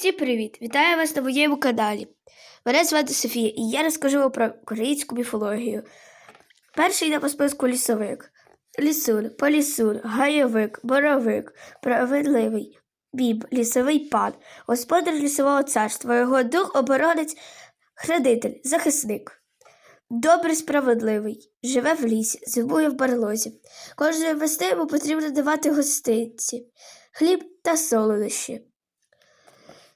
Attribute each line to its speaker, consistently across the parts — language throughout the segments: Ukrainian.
Speaker 1: Всім привіт! Вітаю вас на моєму каналі. Мене звати Софія і я розкажу вам про українську міфологію. Перший йде по списку лісовик. Лісур, полісур, гайовик, боровик, справедливий, біб, лісовий пан, господар лісового царства, його дух оборонець, хранитель, захисник. Добрий справедливий, живе в лісі, зимує в барлозі. Кожної весни йому потрібно давати гостинці, хліб та солодощі.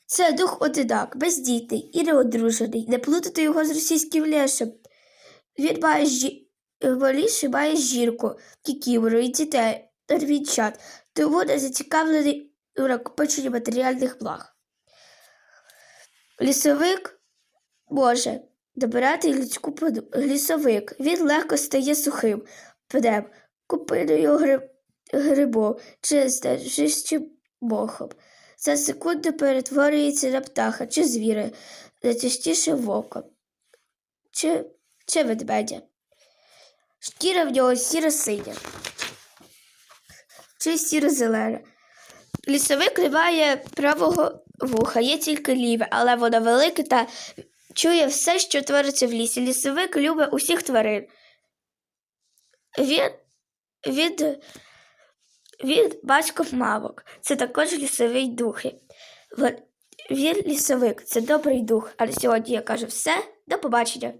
Speaker 1: Це дух одинак, бездітний і неодружений. Не плутати його з російським лешем. Він має жі... воліше має жінку, кікімору і дітей, норвінчат, тому не зацікавлений у накопиченні матеріальних благ. Лісовик може добирати людську поду. Лісовик. Він легко стає сухим пнем, купиною гриб... грибов чи стежищем мохом. За секунду перетворюється на птаха чи звіра, найчастіше вовка чи, чи ведмедя. Шкіра в нього сіро-синя чи сіро-зелена. Лісовик не правого вуха, є тільки ліве, але воно велике та чує все, що твориться в лісі. Лісовик любить усіх тварин. Він, він він батько мавок. Це також лісовий духи. Він лісовик, це добрий дух. Але сьогодні я кажу все. До побачення.